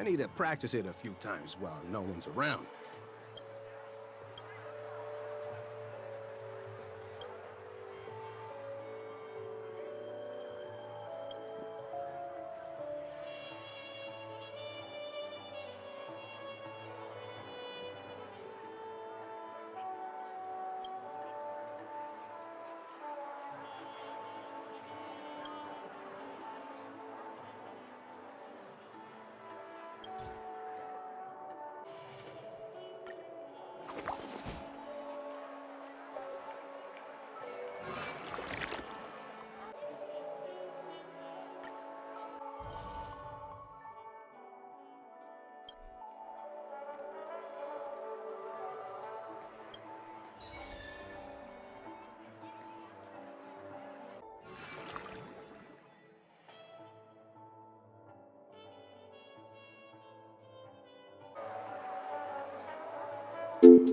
I need to practice it a few times while no one's around. you